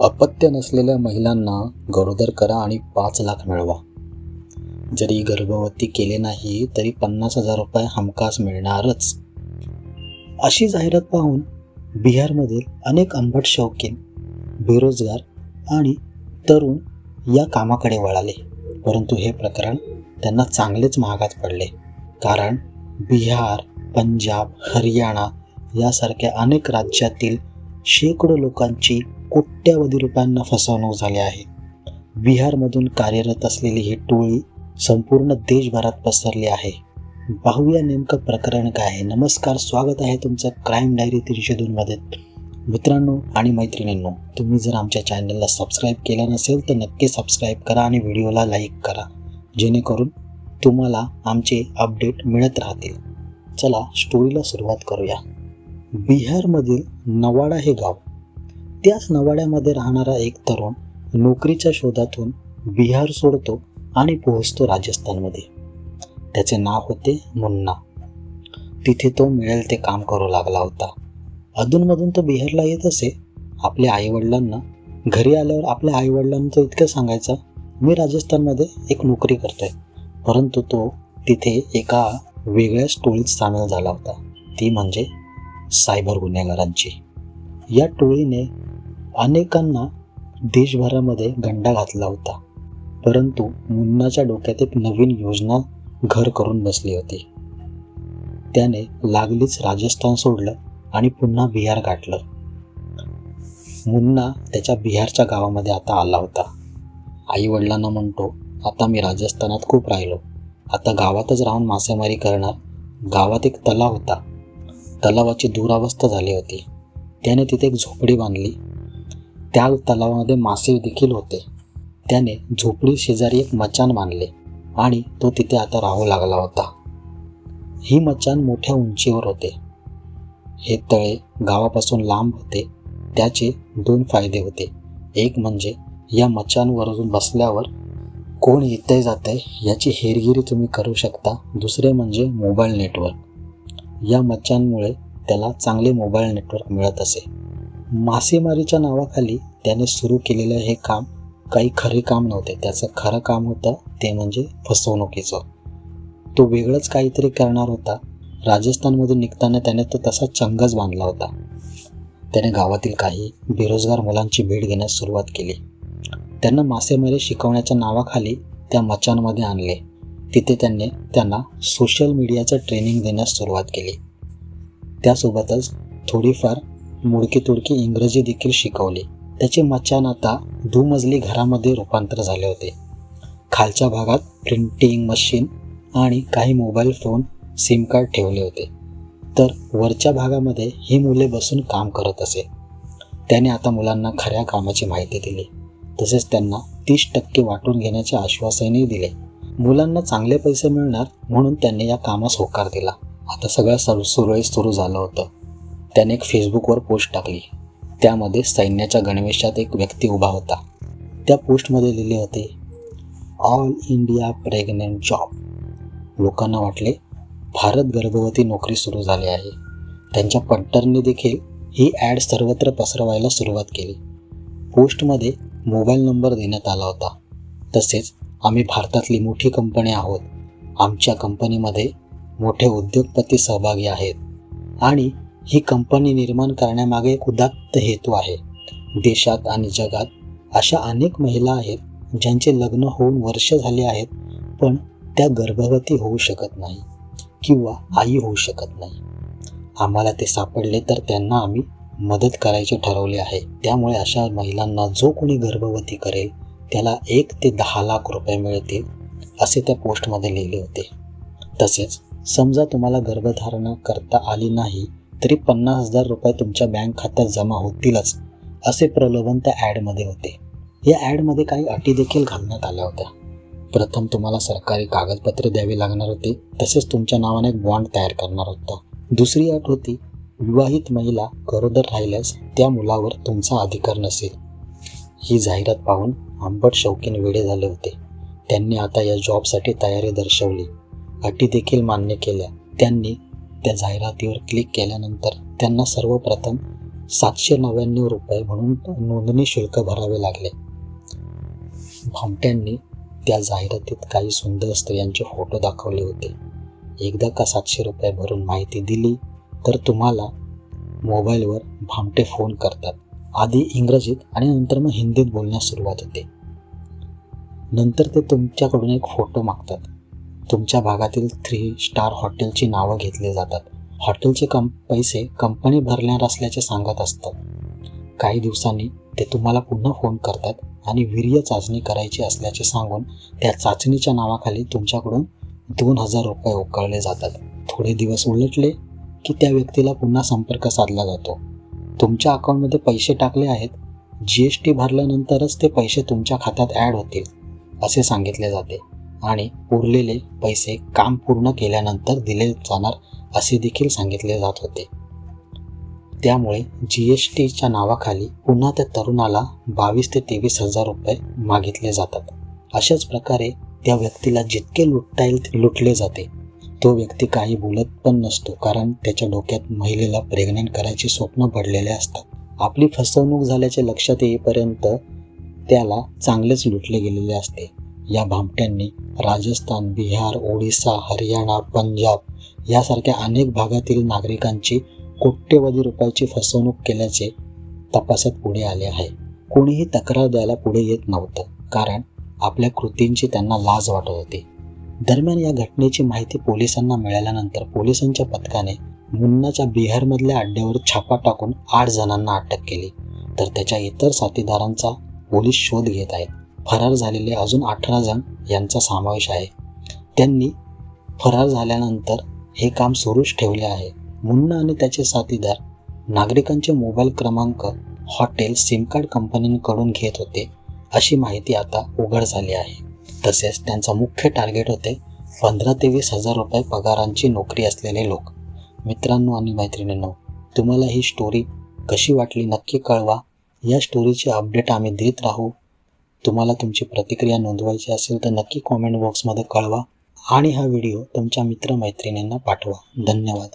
अपत्य नसलेल्या महिलांना गरोदर करा आणि पाच लाख मिळवा. जरी गर्भवती केले नाही तरी पन्नास हजार रुपये हमखास मिळणारच. अशी जाहिरात पाहून बिहारमधील अनेक आंबट शौकीन बेरोजगार आणि तरुण या कामाकडे वळाले. परंतु हे प्रकरण त्यांना चांगलेच महागात पडले. कारण बिहार पंजाब हरियाणा यासारख्या अनेक राज्यातील शेकडो लोकांची कोट्यावधी रुपयांना फसवणूक झाली आहे. बिहारमधून कार्यरत असलेली ही टोळी संपूर्ण देशभरात पसरली आहे. पाहूया नेमकं प्रकरण काय आहे. नमस्कार स्वागत आहे तुमचं क्राईम डायरी तीनशे दोनमध्ये मित्रांनो आणि मैत्रिणींनो तुम्ही जर आमच्या चॅनलला सबस्क्राईब केलं नसेल तर नक्की सबस्क्राईब करा आणि व्हिडिओला लाईक करा. जेणेकरून तुम्हाला आमचे अपडेट मिळत राहतील. चला स्टोरीला सुरुवात करूया. बिहारमधील नवाडा हे गाव त्याच नवाड्यामध्ये राहणारा एक तरुण नोकरीच्या शोधातून बिहार सोडतो आणि पोहोचतो राजस्थानमध्ये. त्याचे नाव होते मुन्ना. तिथे तो मिळेल ते काम करू लागला होता. अधूनमधून तो बिहारला येत असे. आपल्या आईवडिलांना घरी आल्यावर आपल्या आईवडिलांचं इतकं सांगायचं मी राजस्थानमध्ये एक नोकरी करतोय. परंतु तो तिथे एका वेगळ्याच टोळीत सामील झाला होता. ती म्हणजे सायबर गुन्हेगारांची. या टोळीने अनेकांना देशभरामध्ये गंडा घातला होता. परंतु मुन्नाच्या डोक्यात एक नवीन योजना घर करून बसली होती. त्याने लागलीच राजस्थान सोडलं आणि पुन्हा बिहार गाठलं. मुन्ना त्याच्या बिहारच्या गावामध्ये आता आला होता. आई वडिलांना म्हणतो आता मी राजस्थानात खूप राहिलो. आता गावातच राहून मासेमारी करणार. गावात एक तलाव होता. तलावाची दुरावस्था झाली होती. त्याने तिथे एक झोपडी बांधली. त्या तलावामध्ये मासे देखील होते. त्याने झोपडी शेजारी एक मचान बांधले आणि तो तिथे आता राहू लागला होता. ही मचान मोठ्या उंचीवर होते. हे तळे गावापासून लांब होते. त्याचे दोन फायदे होते. एक म्हणजे या मचानवरून बसल्यावर कोण येतंय आहे याची हेरगिरी तुम्ही करू शकता. दुसरे म्हणजे मोबाईल नेटवर्क. या मचांमुळे त्याला चांगले मोबाईल नेटवर्क मिळत असे. मासेमारीच्या नावाखाली त्याने सुरू केलेलं हे काम काही खरे काम नव्हते. त्याचं खरं काम होतं ते म्हणजे फसवणुकीचं. तो वेगळंच काहीतरी करणार होता. राजस्थानमधून निघताना त्याने तो तसा चंगच बांधला होता. त्याने गावातील काही बेरोजगार मुलांची भेट घेण्यास सुरुवात केली. त्यांना मासेमारी शिकवण्याच्या नावाखाली त्या मचानमध्ये आणले. तिथे त्यांनी त्यांना सोशल मीडियाचं ट्रेनिंग देण्यास सुरुवात केली. त्यासोबतच थोडीफार मुडकी तुडकी इंग्रजी देखील शिकवली. त्याचे मचान आता दुमजली घरामध्ये रूपांतर झाले होते. खालच्या भागात प्रिंटिंग मशीन आणि काही मोबाईल फोन सिम कार्ड ठेवले होते. तर वरच्या भागामध्ये ही मुले बसून काम करत असे. त्याने आता मुलांना खऱ्या कामाची माहिती दिली. तसेच त्यांना तीस टक्के वाटून घेण्याचे आश्वासनही दिले. मुलांना चांगले पैसे मिळणार म्हणून त्यांनी या कामास होकार दिला. आता सगळं सर सुरळीत सुरू झालं होतं. त्याने एक फेसबुकवर पोस्ट टाकली. त्यामध्ये सैन्याच्या गणवेशात एक व्यक्ती उभा होता. त्या पोस्टमध्ये लिहिले होते ऑल इंडिया प्रेग्नेंट जॉब लोकांना वाटले भारत गर्भवती नोकरी सुरू झाली आहे. त्यांच्या पट्टरने देखील ही ॲड सर्वत्र पसरवायला सुरुवात केली. पोस्टमध्ये मोबाईल नंबर देण्यात आला होता. तसेच आम्ही भारतातली मोठी कंपनी आहोत. आमच्या कंपनीमध्ये मोठे उद्योगपती सहभागी आहेत. आणि ही कंपनी निर्माण करण्यामागे एक उदात्त हेतू आहे. देशात आणि जगात अशा अनेक महिला आहेत ज्यांचे लग्न होऊन वर्ष झाले आहेत पण त्या गर्भवती होऊ शकत नाही किंवा आई होऊ शकत नाही. आम्हाला ते सापडले तर त्यांना आम्ही मदत करायचे ठरवले आहे. त्यामुळे अशा महिलांना जो कोणी गर्भवती करेल त्याला एक ते दहा लाख रुपये मिळतील असे त्या पोस्टमध्ये लिहिले होते. तसेच समजा तुम्हाला गर्भधारणा करता आली नाही तरी पन्नास हजार रुपये तुमच्या बँक खात्यात जमा होतीलच असे प्रलोभन त्या ॲडमध्ये होते. या ॲडमध्ये काही अटी देखील घालण्यात आल्या होत्या. प्रथम तुम्हाला सरकारी कागदपत्रे द्यावी लागणार होती तसेच तुमच्या नावाने एक बॉन्ड तयार करणार होता. दुसरी अट होती विवाहित महिला गरोदर राहिल्यास त्या मुलावर तुमचा अधिकार नसेल. ही जाहिरात पाहून आंबट शौकीन वेडे झाले होते. त्यांनी आता या जॉबसाठी तयारी दर्शवली. अटी देखील मान्य केल्या. त्यांनी त्या जाहिरातीवर क्लिक केल्यानंतर त्यांना सर्वप्रथम सातशे नव्याण्णव रुपये म्हणून नोंदणी शुल्क भरावे लागले. भामट्यांनी त्या जाहिरातीत काही सुंदर स्त्रियांचे फोटो दाखवले होते. एकदा का सातशे रुपये भरून माहिती दिली तर तुम्हाला मोबाईलवर भामटे फोन करतात. आधी इंग्रजीत आणि नंतर मग हिंदीत बोलण्यास सुरुवात होते. नंतर ते तुमच्याकडून एक फोटो मागतात. तुमच्या भागातील थ्री स्टार हॉटेलची नावं घेतली जातात. हॉटेलचे कं पैसे कंपनी भरणार असल्याचे सांगत असतात. काही दिवसांनी ते तुम्हाला पुन्हा फोन करतात आणि वीर्य चाचणी करायची असल्याचे सांगून त्या चाचणीच्या नावाखाली तुमच्याकडून दोन हजार रुपये उकळले जातात. थोडे दिवस उलटले की त्या व्यक्तीला पुन्हा संपर्क साधला जातो. तुमच्या अकाउंटमध्ये पैसे टाकले आहेत. जी एस टी भरल्यानंतरच ते पैसे तुमच्या खात्यात ॲड होतील असे सांगितले जाते. आणि उरलेले पैसे काम पूर्ण केल्यानंतर दिले जाणार असे देखील सांगितले जात होते. त्यामुळे जी एस टीच्या नावाखाली पुन्हा त्या तरुणाला बावीस ते तेवीस हजार रुपये मागितले जातात. अशाच प्रकारे त्या व्यक्तीला जितके लुटता येईल लुटले जाते तो व्यक्ती काही बोलत पण नसतो कारण त्याच्या डोक्यात महिलेला प्रेग्नेंट करायचे स्वप्न पडलेले असतात. आपली फसवणूक झाल्याचे लक्षात येईपर्यंत त्याला चांगलेच लुटले गेलेले असते. या भामट्यांनी राजस्थान बिहार ओडिसा हरियाणा पंजाब यासारख्या अनेक भागातील नागरिकांची कोट्यवधी रुपयाची फसवणूक केल्याचे तपासात पुढे आले आहे. कोणीही तक्रार द्यायला पुढे येत नव्हतं कारण आपल्या कृतींची त्यांना लाज वाटत होती. दरम्यान या घटनेची माहिती पोलिसांना मिळाल्यानंतर पोलिसांच्या पथकाने मुन्नाच्या बिहारमधल्या अड्ड्यावर छापा टाकून आठ जणांना अटक केली. तर त्याच्या इतर साथीदारांचा पोलीस शोध घेत आहेत. फरार झालेले अजून अठरा जण यांचा समावेश आहे. त्यांनी फरार झाल्यानंतर हे काम सुरूच ठेवले आहे. मुन्ना आणि त्याचे साथीदार नागरिकांचे मोबाईल क्रमांक हॉटेल सिमकार्ड कंपनींकडून घेत होते अशी माहिती आता उघड झाली आहे. तसेच त्यांचा मुख्य टार्गेट होते पंधरा ते वीस हजार रुपये पगारांची नोकरी असलेले लोक. मित्रांनो आणि मैत्रिणींनो तुम्हाला ही स्टोरी कशी वाटली नक्की कळवा. या स्टोरीचे अपडेट आम्ही देत राहू. तुम्हाला तुमची प्रतिक्रिया नोंदवायची असेल तर नक्की कॉमेंट बॉक्समध्ये कळवा आणि हा व्हिडिओ तुमच्या मित्रमैत्रिणींना पाठवा. धन्यवाद.